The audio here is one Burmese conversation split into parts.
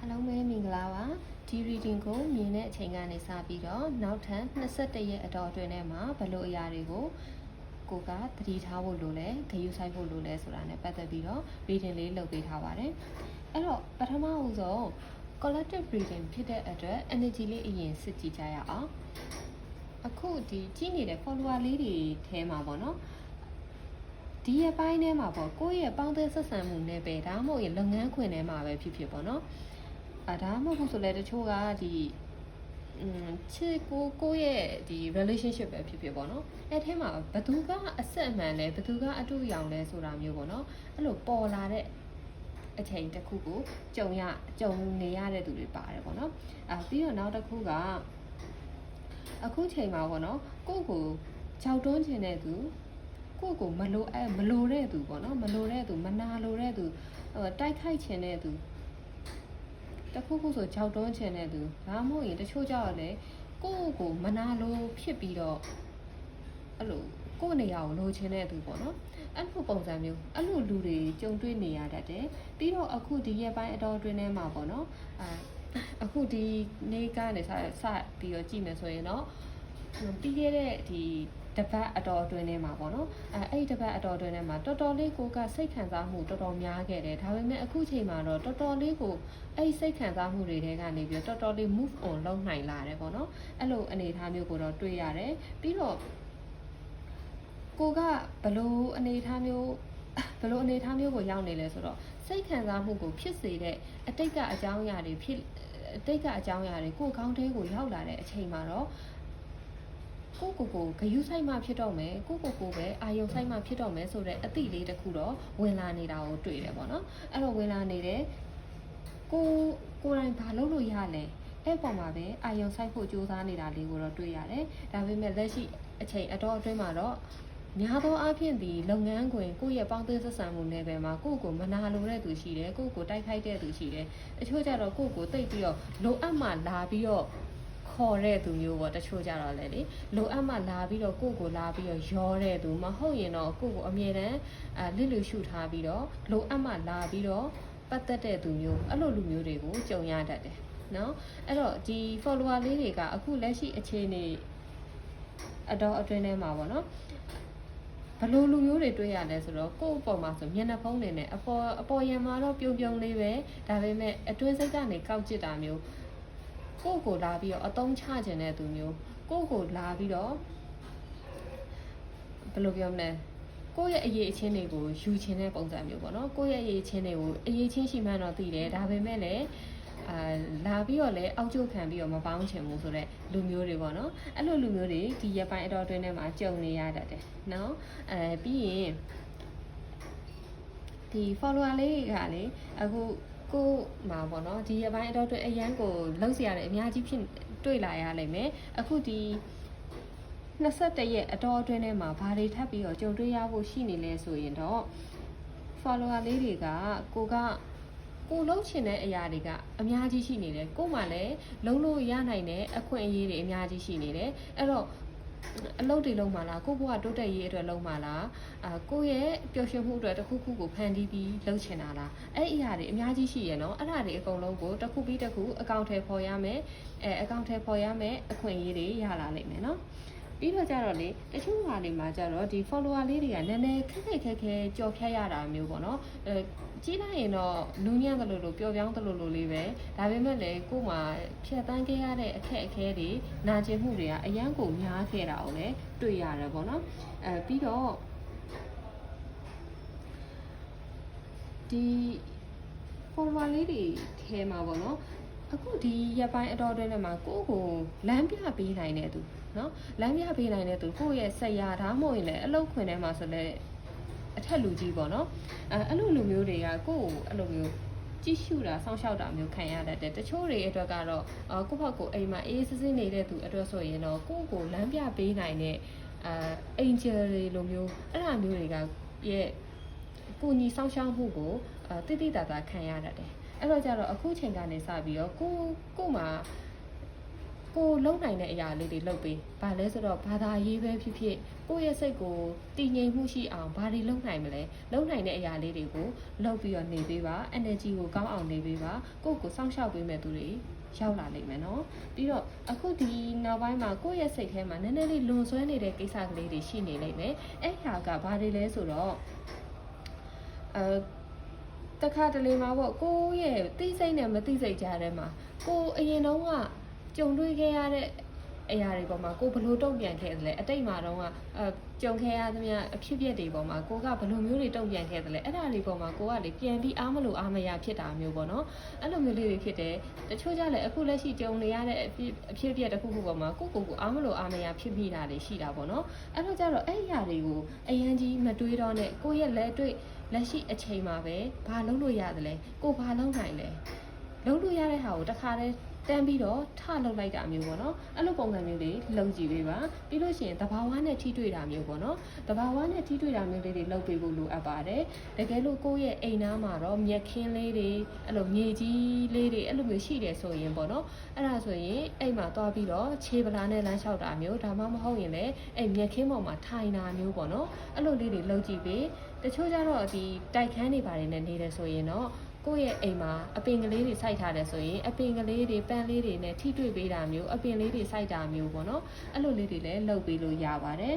အားလုံးပဲမင်္ဂလာပါဒီ reading ကိုမြင်တဲ့အချိန်ကနေစပြီးတော့နောက်ထပ်21ရက်အတော်အတွင်းထဲမှာဘယ်လိုအရာတွေကိုကိုကသတိထားဖို့လိုလဲဂရုစိုက်ဖို့လိုလဲဆိုတာ ਨੇ ပတ်သက်ပြီးတော့ reading လေးလုပ်ပေးထားပါတယ်အဲ့တော့ပထမဦးဆုံး collective reading ဖြစ်တဲ့အတွက် energy လေးအရင်စစ်ကြည့်ကြရအောင်အခုဒီကြည့်နေတဲ့ follower လေးတွေထဲမှာပေါ့နော်ဒီရပိုင်းထဲမှာပေါ့ကိုယ့်ရဲ့ပေါင်းသင်းဆက်ဆံမှုနဲ့ပဲဒါမှမဟုတ်ရင်လုပ်ငန်းခွင်ထဲမှာပဲဖြစ်ဖြစ်ပေါ့နော် အာဒါမှမဟုတ်ဘူးဆိုလဲတချို့ကဒီอืมချစ်ကိုကိုယ့်ရဲ့ဒီ relationship ပဲဖြစ်ဖြစ်ပေါ့နော်အဲ့ထဲမှာဘသူကအဆက်အမှန်လဲဘသူကအတူအယောင်လဲဆိုတာမျိုးပေါ့နော်အဲ့လိုပေါ်လာတဲ့အချိန်တစ်ခုကိုကြုံရကြုံနေရတဲ့သူတွေပါတယ်ပေါ့နော်အာပြီးတော့နောက်တစ်ခုကအခုချိန်မှာပေါ့နော်ကိုယ့်ကိုကြောက်တွန်းခြင်းတဲ့သူကိုယ့်ကိုမလိုအဲမလိုတဲ့သူပေါ့နော်မလိုတဲ့သူမနာလိုတဲ့သူဟိုတိုက်ခိုက်ခြင်းတဲ့သူ တခုခုဆိုကြောက်တွန်းခြင်းတဲ့သူဒါမှမဟုတ်ရင်တချို့ကြောက်လဲကိုယ့်ကိုမနာလိုဖြစ်ပြီးတော့အဲ့လိုကိုယ့်နေရာကိုလိုချင်တဲ့သူပေါ့နော်အဲ့လိုပုံစံမျိုးအဲ့လိုလူတွေကြုံတွေ့နေရတတ်တယ်ပြီးတော့အခုဒီရက်ပိုင်းအတော်အတွင်းထဲမှာပေါ့နော်အာအခုဒီနေ့ကနေစစပြီးတော့ကြည့်မယ်ဆိုရင်တော့ပြီးခဲ့တဲ့ဒီတပတ်အတော်အတွင်းထဲမှာပေါ့နော်အဲအဲ့ဒီတပတ်အတော်အတွင်းထဲမှာတော်တော်လေးကိုကစိတ်ခံစားမှုတော်တော်များခဲ့တယ်ဒါပေမဲ့အခုချိန်မှာတော့တော်တော်လေးကိုအဲ့ဒီစိတ်ခံစားမှုတွေထဲကနေပြီးတော့တော်တော်လေး move on လုပ်နိုင်လာတယ်ပေါ့နော်အဲ့လိုအနေအထားမျိုးကိုတော့တွေ့ရတယ်ပြီးတော့ကိုကဘလို့အနေအထားမျိုးဘလို့အနေအထားမျိုးကိုရောက်နေလဲဆိုတော့စိတ်ခံစားမှုကိုဖြစ်စေတဲ့အတိတ်ကအကြောင်းအရာတွေဖြစ်အတိတ်ကအကြောင်းအရာတွေကိုယ်ကောင်းတဲ့ကိုရောက်လာတဲ့အချိန်မှာတော့ ကိုကိုကိုဂယုဆိုင်မှဖြစ်တော့မယ်ကိုကိုကိုပဲအာယုံဆိုင်မှဖြစ်တော့မယ်ဆိုတော့အတိလေးတစ်ခုတော့ဝင်လာနေတာကိုတွေ့တယ်ပေါ့နော်အဲ့တော့ဝင်လာနေတယ်ကိုကိုယ်တိုင်ဘာလုပ်လို့ရလဲအဲ့ပေါ်မှာပဲအာယုံဆိုင်ဖို့ကြိုးစားနေတာလေးကိုတော့တွေ့ရတယ်ဒါပေမဲ့လက်ရှိအချိန်အတော်အတွင်းမှာတော့များသောအားဖြင့်ဒီလုပ်ငန်းခွင်ကိုယ့်ရဲ့ပေါင်းသင်းဆက်ဆံမှုနယ်ပယ်မှာကိုယ့်ကိုမနာလိုတဲ့သူရှိတယ်ကိုယ့်ကိုတိုက်ခိုက်တဲ့သူရှိတယ်အချို့ကျတော့ကိုယ့်ကိုတိတ်ပြီးတော့လိုအပ်မှလာပြီးတော့ ခေါ်တဲ့သူမျိုးပေါ့တချို့ကြတော့လေလေလိုအပ်မှလာပြီးတော့ကိုယ့်ကိုလာပြီးတော့ရောတဲ့သူမဟုတ်ရင်တော့ကိုယ့်ကိုအမြဲတမ်းအဲလစ်လူရှုထားပြီးတော့လိုအပ်မှလာပြီးတော့ပတ်သက်တဲ့သူမျိုးအဲ့လိုလူမျိုးတွေကိုကြုံရတတ်တယ်နော်အဲ့တော့ဒီ follower လေးတွေကအခုလက်ရှိအခြေအနေအတော်အတွင်းထဲမှာပေါ့နော်ဘယ်လိုလူမျိုးတွေတွေ့ရလဲဆိုတော့ကိုယ့်အပေါ်မှာဆိုမျက်နှာဖုံးနေနဲ့အပေါ်အပေါ်ရံမှာတော့ပြုံပြုံလေးပဲဒါပေမဲ့အတွင်းစိတ်ကနေကောက်ကျစ်တာမျိုး ကိုယ့်ကိုလာပြီးတော့အတုံးချခြင်းတဲ့သူမျိုးကိုယ့်ကိုလာပြီးတော့ဘယ်လိုပြောမလဲကိုယ့်ရဲ့အရေးအချင်းတွေကိုယူခြင်းတဲ့ပုံစံမျိုးပေါ့နော်ကိုယ့်ရဲ့အရေးအချင်းတွေကိုအရေးချင်းရှိမှန်းတော့သိတယ်ဒါပေမဲ့လည်းအာလာပြီးတော့လည်းအောက်ကျခံပြီးတော့မပေါင်းချင်ဘူးဆိုတော့လူမျိုးတွေပေါ့နော်အဲ့လိုလူမျိုးတွေဒီရက်ပိုင်းအတော်အတွင်းထဲမှာကြုံနေရတတ်တယ်နော်အဲပြီးရင်ဒီ follower လေးတွေကလေအခု ကိုမှာပေါ့နော်ဒီအပိုင်းအတော့အရန်ကိုလောက်စရာလည်းအများကြီးဖြစ်တွေ့လာရလိမ့်မယ်အခုဒီ21ရက်အတော်အတွင်းထဲမှာဘာတွေထပ်ပြီးတော့ကြုံတွေ့ရဖို့ရှိနေလဲဆိုရင်တော့ follower လေးတွေကကိုကကိုလုံးချင်တဲ့အရာတွေကအများကြီးရှိနေတယ်ကို့မှာလည်းလုံးလို့ရနိုင်တဲ့အခွင့်အရေးတွေအများကြီးရှိနေတယ်အဲ့တော့ အလုပ်တွေလုံးမှာလားကို့ဘဝတိုးတက်ရေးအတွက်လုံးမှာလားအာကိုယ့်ရဲ့ပျော်ရွှင်မှုအတွက်တစ်ခုခုကိုဖန်တီးပြီးလုပ်ချင်တာလားအဲ့ဒီအရာတွေအများကြီးရှိရယ်နော်အဲ့ဒါတွေအကုန်လုံးကိုတစ်ခုပြီးတစ်ခုအကောင့်ထဲပေါ်ရမယ်အဲအကောင့်ထဲပေါ်ရမယ်အခွင့်အရေးတွေရလာလိမ့်မယ်နော် ပြီးတော့ကြတော့လေတချို့ဟာတွေမှာကြတော့ဒီ follower လေးတွေကနည်းနည်းခက်ခက်ခဲခဲကြော်ဖြတ်ရတာမျိုးပေါ့နော်အဲကြီးလိုက်ရင်တော့နူးညံ့တယ်လို့လို့ပျော်ပြောင်းတယ်လို့လို့လေးပဲဒါပေမဲ့လည်းကို့မှာဖြတ်တန်းခဲ့ရတဲ့အခက်အခဲတွေနာကျင်မှုတွေကအရန်ကိုများခဲ့တာကိုလည်းတွေ့ရတယ်ပေါ့နော်အဲပြီးတော့ဒီ follower လေးတွေထဲမှာပေါ့နော် အခုဒီရက်ပိုင်းအတော်အတွင်းထဲမှာကိုယ့်ကိုလမ်းပြပေးနိုင်တဲ့သူနော်လမ်းပြပေးနိုင်တဲ့သူကိုယ့်ရဲ့ဆက်ရဒါမှမဟုတ်ရင်လည်းအလုတ်ခွင်ထဲမှာဆိုလည်းအထက်လူကြီးပေါ့နော်အဲအဲ့လိုလူမျိုးတွေကကိုယ့်ကိုအဲ့လိုမျိုးကြည့်ရှုတာစောင့်ရှောက်တာမျိုးခံရတတ်တယ်တချို့တွေအတွက်ကတော့အကိုယ့်ဘက်ကိုအိမ်မှာအေးစစ်စစ်နေတဲ့သူအတွက်ဆိုရင်တော့ကိုယ့်ကိုလမ်းပြပေးနိုင်တဲ့အဲအင်ဂျယ်တွေလိုမျိုးအဲ့ဒါမျိုးတွေကရဲ့ကိုညီစောင့်ရှောက်မှုကိုအဲတိတိတသာခံရတတ်တယ် အဲ့တော့ကြတော့အခုချိန်ကနေစပြီးတော့ကိုကို့မှာကိုကိုလုံနိုင်တဲ့အရာလေးတွေလုပ်ပေး။ဘာလဲဆိုတော့ဘာသာရေးပဲဖြစ်ဖြစ်ကိုယ့်ရဲ့စိတ်ကိုတည်ငြိမ်မှုရှိအောင်ဘာတွေလုပ်နိုင်မလဲ။လုပ်နိုင်တဲ့အရာလေးတွေကိုလုပ်ပြီးတော့နေပေးပါ။ energy ကိုကောင်းအောင်နေပေးပါ။ကိုယ့်ကိုစောင့်ရှောက်ပေးမဲ့သူတွေရောက်လာလိမ့်မယ်နော်ပြီးတော့အခုဒီနောက်ပိုင်းမှာကိုယ့်ရဲ့စိတ်ထဲမှာနည်းနည်းလေးလွန်ဆွဲနေတဲ့ကိစ္စကလေးတွေရှိနေလိမ့်မယ်အဲ့ဟာကဘာတွေလဲဆိုတော့အဲ တခါတလေမှာပေါ့ကိုယ့်ရဲ့သိစိတ်နဲ့မသိစိတ်ကြားထဲမှာကိုယ်အရင်တုန်းကကြုံတွေ့ခဲ့ရတဲ့အရာတွေပေါ်မှာကိုယ်ဘယ်လိုတုံ့ပြန်ခဲ့သလဲအတိတ်မှာတော့ကအဲကြုံခဲ့ရသမျှအဖြစ်အပျက်တွေပေါ်မှာကိုကဘယ်လိုမျိုးတွေတုံ့ပြန်ခဲ့သလဲအဲ့ဒါတွေပေါ်မှာကိုကလေပြန်ပြီးအားမလို့အားမရဖြစ်တာမျိုးပေါ့နော်အဲ့လိုမျိုးလေးတွေဖြစ်တယ်တချို့ကြလည်းအခုလက်ရှိကြုံနေရတဲ့အဖြစ်အဖြစ်အပျက်တစ်ခုခုပေါ်မှာကိုကိုကိုအားမလို့အားမရဖြစ်မိတာတွေရှိတာပေါ့နော်အဲ့တော့ကြတော့အဲ့အရာတွေကိုအရန်ကြီးမတွေးတော့နဲ့ကိုရဲ့လက်တွေ့ လက်ရှိအချိန်မှာပဲဘာလုပ်လို့ရသလဲကိုဘာလုပ်နိုင်လဲလုပ်လို့ရတဲ့ဟာကိုတစ်ခါတည်း တန်းပြီးတော့ထလုပ်လိုက်တာမျိုးပေါ့နော်အဲ့လိုပုံစံမျိုးတွေလုပ်ကြည့်ပေးပါပြီးလို့ရှိရင်တဘာဝနဲ့ထိတွေ့တာမျိုးပေါ့နော်တဘာဝနဲ့ထိတွေ့တာမျိုးလေးတွေလုပ်ပေးဖို့လိုအပ်ပါတယ်တကယ်လို့ကိုယ့်ရဲ့အိမ်သားမှာတော့မြက်ခင်းလေးတွေအဲ့လိုမြေကြီးလေးတွေအဲ့လိုမျိုးရှိတယ်ဆိုရင်ပေါ့နော်အဲ့ဒါဆိုရင်အိမ်မှာသွားပြီးတော့ခြေပလာနဲ့လမ်းလျှောက်တာမျိုးဒါမှမဟုတ်ရင်လည်းအဲ့မြက်ခင်းပေါ်မှာထိုင်တာမျိုးပေါ့နော်အဲ့လိုလေးတွေလုပ်ကြည့်ပေးတချို့ကျတော့ဒီတိုက်ခန်းတွေပါတယ်နဲ့နေတယ်ဆိုရင်တော့ ကိုယ့်ရဲ့အိမ်မှာအပင်ကလေးတွေစိုက်ထားတယ်ဆိုရင်အပင်ကလေးတွေပန်းလေးတွေနဲ့ထိတွေ့ပေးတာမျိုးအပင်လေးတွေစိုက်တာမျိုးပေါ့နော်အဲ့လိုလေးတွေလည်းလုပ်ပေးလို့ရပါတယ်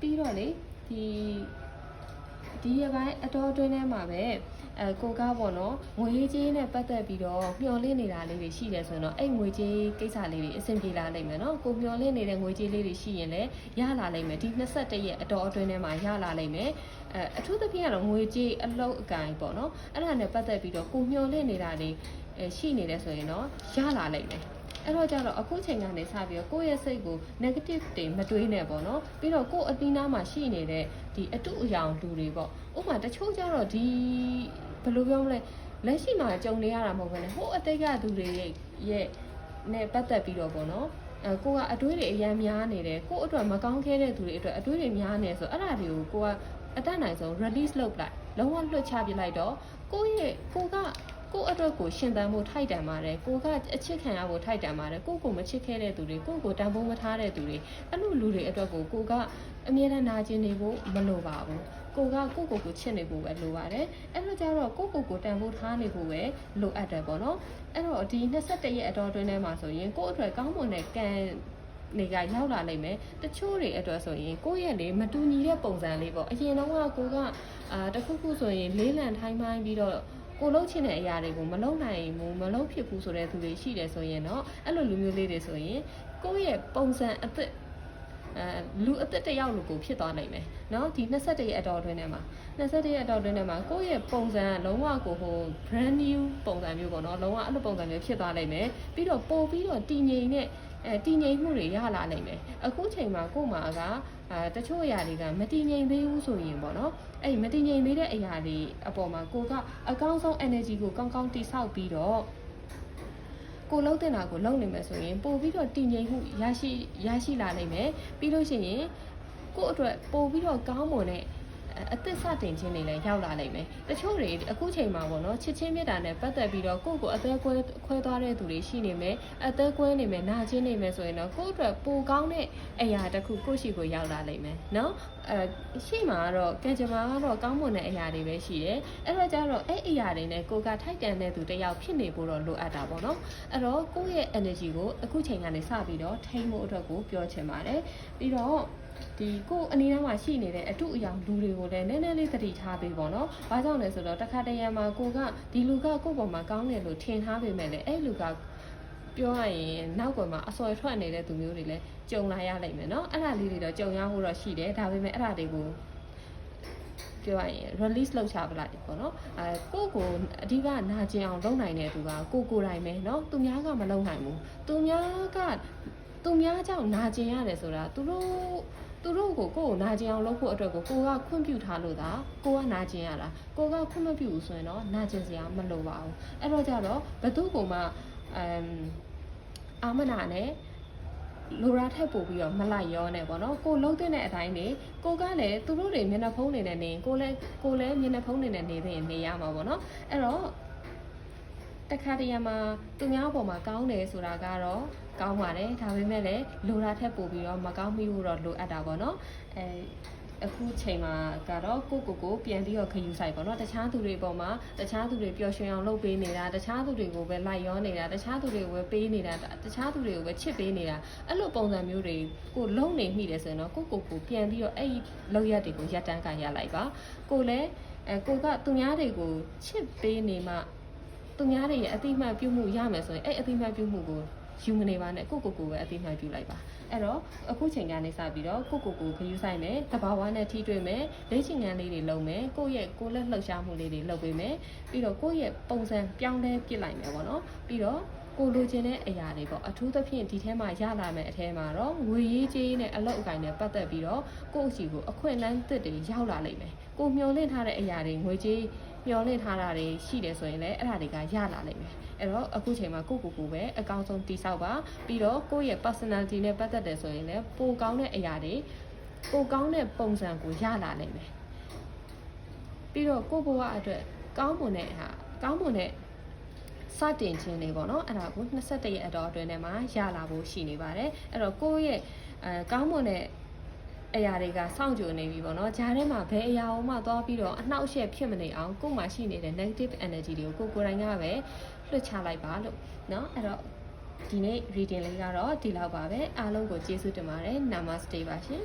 ပြီးတော့လေဒီဒီရပိုင်းအတော်အတွင်းထဲမှာပဲ အဲကိုကားပေါ့နော်ငွေကြေးနဲ့ပတ်သက်ပြီးတော့မျောလင့်နေတာလေးတွေရှိတယ်ဆိုရင်တော့အဲ့ငွေကြေးကိစ္စလေးတွေအဆင်ပြေလာလိမ့်မယ်နော်ကိုမျောလင့်နေတဲ့ငွေကြေးလေးတွေရှိရင်လည်းရလာလိမ့်မယ်ဒီ21ရက်အတော်အတွင်းထဲမှာရလာလိမ့်မယ်အဲအထူးသဖြင့်ကတော့ငွေကြေးအလုပ်အကင်ပေါ့နော်အဲ့ဒါနဲ့ပတ်သက်ပြီးတော့ကိုမျောလင့်နေတာတွေအဲရှိနေတယ်ဆိုရင်တော့ရလာလိမ့်မယ်အဲ့တော့ကြတော့အခုချိန်ကနေစပြီးတော့ကိုယ့်ရဲ့စိတ်ကို negative တွေမတွေးနဲ့ပေါ့နော်ပြီးတော့ကိုယ့်အသီးနားမှာရှိနေတဲ့ဒီအတုအယောင်လူတွေပေါ့ဥပမာတချို့ကြတော့ဒီဘ ယ်လိုပြောမလဲလက်ရှိမှာကြုံနေရတာမဟုတ်ဘဲနဲ့ဟိုအတိတ်ကသူတွေရဲ့ရဲ့နဲ့ပတ်သက်ပြီးတော့ပေါ့နော်အဲကိုကအတွေးတွေအများများနေတယ်ကိုအတွက်မကောင်းခဲ့တဲ့သူတွေအတွက်အတွေးတွေများနေဆိုအဲ့ဒါတွေကိုကိုကအတတ်နိုင်ဆုံး release လုပ်လိုက်လုံးဝလွှတ်ချပြလိုက်တော့ကိုရဲ့ကိုကကိုယ့်အတွက်ကိုရှင်သန်ဖို့ထိုက်တန်ပါတယ်ကိုကအချစ်ခံရဖို့ထိုက်တန်ပါတယ်ကိုကိုမချစ်ခဲ့တဲ့သူတွေကိုကိုတန်ဖိုးမထားတဲ့သူတွေအဲ့လိုလူတွေအတွက်ကိုကိုကအမြဲတမ်းနာကျင်နေဖို့မလိုပါဘူး ကိုကကိုကိုကိုချစ်နေဖို့ပဲလိုပါတယ်အဲ့လိုကြတော့ကိုကိုကိုတန်ဖိုးထားနေဖို့ပဲလိုအပ်တယ်ပေါ့နော်အဲ့တော့ဒီ21ရက်အတော်တွင်းထဲမှာဆိုရင်ကိုယ့်အတွက်ကောင်းမွန်တဲ့ကံနေကရောက်လာနိုင်မယ်တချို့တွေအတွက်ဆိုရင်ကိုယ့်ရဲ့လေမတူညီတဲ့ပုံစံလေးပေါ့အရင်တော့ကကိုကအာတခုခုဆိုရင်လေးလံထိုင်းမိုင်းပြီးတော့ကိုလုံးချင်တဲ့အရာတွေကိုမလုံးနိုင်ဘူးမလုံးဖြစ်ဘူးဆိုတဲ့သူတွေရှိတယ်ဆိုရင်တော့အဲ့လိုလူမျိုးလေးတွေဆိုရင်ကိုယ့်ရဲ့ပုံစံအသစ် အဲလူအသက်တယောက်လိုကိုဖြစ်သွားနိုင်မယ်နော်ဒီ21ရက်အတော်အတွင်းထဲမှာ21ရက်အတော်အတွင်းထဲမှာကိုယ့်ရဲ့ပုံစံကလုံးဝကိုဟို brand new ပုံစံမျိုးပေါ့နော်လုံးဝအဲ့လိုပုံစံမျိုးဖြစ်သွားနိုင်မယ်ပြီးတော့ပို့ပြီးတော့တည်ငြိမ်တဲ့အဲတည်ငြိမ်မှုတွေရလာနိုင်မယ်အခုချိန်မှာကို့မှာကအဲတချို့အရာတွေကမတည်ငြိမ်သေးဘူးဆိုရင်ပေါ့နော်အဲ့မတည်ငြိမ်သေးတဲ့အရာတွေအပေါ်မှာကိုကအကောင်းဆုံး energy ကိုကောင်းကောင်းတိဆောက်ပြီးတော့ ကိုလုံးတင်တာကိုလုံးနေမယ်ဆိုရင်ပို့ပြီးတော့တည်ငြိမ်မှုရရှိရရှိလာနိုင်မယ်ပြီးလို့ရှိရင်ကို့အတွက်ပို့ပြီးတော့ကောင်းမွန်တဲ့ အသက်စတင်ခြင်းတွေလည်းရောက်လာနိုင်မယ်။တချို့တွေအခုချိန်မှာပေါ့နော်ချစ်ချင်းမြတ်တာနဲ့ပတ်သက်ပြီးတော့ကိုယ့်ကိုအသက်ကွဲခွဲသွားတဲ့သူတွေရှိနေမယ်။အသက်ကွဲနေမယ်၊နာကျင်နေမယ်ဆိုရင်တော့ကိုယ့်အတွက်ပိုကောင်းတဲ့အရာတစ်ခုကိုယ့်ရှိကိုရောက်လာနိုင်မယ်နော်။အဲရှိမှာကတော့ကံကြမ္မာကတော့ကောင်းမွန်တဲ့အရာတွေပဲရှိတယ်။အဲ့တော့ကျတော့အဲ့အရာတွေနဲ့ကိုယ်ကထိုက်တန်တဲ့သူတစ်ယောက်ဖြစ်နေဖို့တော့လိုအပ်တာပေါ့နော်။အဲ့တော့ကိုယ့်ရဲ့ energy ကိုအခုချိန်ကနေစပြီးတော့ထိန်းဖို့အတွက်ကိုပြောချင်ပါတယ်။ပြီးတော့ ဒီကိုအနေနဲ့မှာရှိနေတဲ့အတုအယောင်လူတွေကိုလည်းနည်းနည်းလေးသတိထားပေးပေါ့နော်။ဘာကြောင့်လဲဆိုတော့တစ်ခါတရံမှာကိုကဒီလူကကိုယ့်ပေါ်မှာကောင်းတယ်လို့ထင်ထားပေမဲ့လည်းအဲ့လူကပြောရရင်နောက်ကွယ်မှာအစော်ထွက်နေတဲ့သူမျိုးတွေလည်းကြုံလာရလိမ့်မယ်နော်။အဲ့ဒါလေးတွေတော့ကြုံရဖို့တော့ရှိတယ်။ဒါပေမဲ့အဲ့ဒါတွေကိုပြောရရင် release လုပ်ချပလိုက်ပေါ့နော်အဲကိုကိုအဓိကနာကျင်အောင်လုပ်နိုင်တဲ့သူကကိုကိုတိုင်းပဲเนาะသူများကမလုပ်နိုင်ဘူးသူများကသူများကြောင့်နာကျင်ရတယ်ဆိုတာသူတို့ သူတို့ကိုကိုယ်ကိုနာကျင်အောင်လုပ်ဖို့အတွက်ကိုကိုကခွင့်ပြုထားလို့သာကိုကနာကျင်ရတာကိုကခွင့်မပြုဘူးဆိုရင်တော့နာကျင်စရာမလိုပါဘူးအဲ့တော့ကြတော့ဘသူ့ကိုမှအမ်အာမနာနဲ့လိုရာထက်ပို့ပြီးတော့မလိုက်ရောနဲ့ပေါ့နော်ကိုလုံးတဲ့အတိုင်းနေကိုကလည်းသူတို့တွေမျက်နှာဖုံးနေနေနေကိုလည်းကိုလည်းမျက်နှာဖုံးနေနေနေသေးရင်နေရမှာပေါ့နော်အဲ့တော့ တခါတရံမှာသူများအပေါ်မှာကောင်းတယ်ဆိုတာကတော့ကောင်းပါတယ်ဒါပေမဲ့လည်းလိုတာထက်ပိုပြီးတော့မကောင်းမိဘူးတော့လိုအပ်တာပေါ့နော်အဲအခုချိန်မှာကတော့ကိုကိုကိုပြန်ပြီးတော့ခယူဆိုင်ပေါ့နော်တခြားသူတွေပေါ်မှာတခြားသူတွေပျော်ရွှင်အောင်လုပ်ပေးနေတာတခြားသူတွေကိုပဲလိုက်ရောနေတာတခြားသူတွေကိုပဲပေးနေတာတခြားသူတွေကိုပဲချစ်ပေးနေတာအဲ့လိုပုံစံမျိုးတွေကိုလုံနေမိတယ်ဆိုရင်တော့ကိုကိုကိုပြန်ပြီးတော့အဲ့ဒီလောက်ရက်တွေကိုရပ်တန်းကန်ရလိုက်ပါကိုလည်းအဲကိုကသူများတွေကိုချစ်ပေးနေမှ သူများတွေရဲ့အတိအမှန်ပြုမှုရမယ်ဆိုရင်အဲ့အတိအမှန်ပြုမှုကိုယူမနေပါနဲ့ကိုကိုကိုပဲအတိအမှန်ပြုလိုက်ပါအဲ့တော့အခုချိန်ကနေစပြီးတော့ကိုကိုကိုခယူးဆိုင်မယ်တဘာဝနဲ့ထိတွေ့မယ်လေ့ကျင့်ခန်းလေးတွေလုပ်မယ်ကိုယ့်ရဲ့ကိုယ်လက်လှုပ်ရှားမှုလေးတွေလုပ်ပေးမယ်ပြီးတော့ကိုယ့်ရဲ့ပုံစံပြောင်းလဲပြစ်လိုက်မယ်ပေါ့နော်ပြီးတော့ကိုလိုချင်တဲ့အရာတွေပေါ့အထူးသဖြင့်ဒီထဲမှာရလာမယ့်အထဲမှာတော့ငွေရေးကြေးနဲ့အလုပ်အကိုင်နဲ့ပတ်သက်ပြီးတော့ကိုယ့်အစီကိုအခွင့်အလမ်းသစ်တွေရောက်လာလိမ့်မယ်ကိုမျောလင့်ထားတဲ့အရာတွေငွေကြေး မျောလင့်ထားတာတွေရှိတယ်ဆိုရင်လည်းအဲ့ဒါတွေကရလာလိမ့်မယ်အဲ့တော့အခုချိန်မှာကိုကိုကိုပဲအကောင်းဆုံးတိဆောက်ပါပြီးတော့ကိုယ့်ရဲ့ personality နဲ့ပတ်သက်တယ်ဆိုရင်လည်းပိုကောင်းတဲ့အရာတွေပိုကောင်းတဲ့ပုံစံကိုရလာလိမ့်မယ်ပြီးတော့ကိုယ့်ဘဝအတွက်ကောင်းမွန်တဲ့ဟာကောင်းမွန်တဲ့စတင်ခြင်းတွေပေါ့နော်အဲ့ဒါကို21ရက်အတော်အတွင်းထဲမှာရလာဖို့ရှိနေပါတယ်အဲ့တော့ကိုယ့်ရဲ့အဲကောင်းမွန်တဲ့ အရာတွေကစောင့်ကြိုနေပြီပေါ့နော်ဂျားထဲမှာဘယ်အရာအောင်မှသွားပြီးတော့အနှောက်အယှက်ဖြစ်မနေအောင်ကိုယ်မှာရှိနေတဲ့ negative energy တွေကိုကိုယ်ကိုယ်တိုင်ကပဲလွှတ်ချလိုက်ပါလို့เนาะအဲ့တော့ဒီနေ့ reading လေးကတော့ဒီလောက်ပါပဲအားလုံးကိုကျေးဇူးတင်ပါတယ် namaste ပါရှင်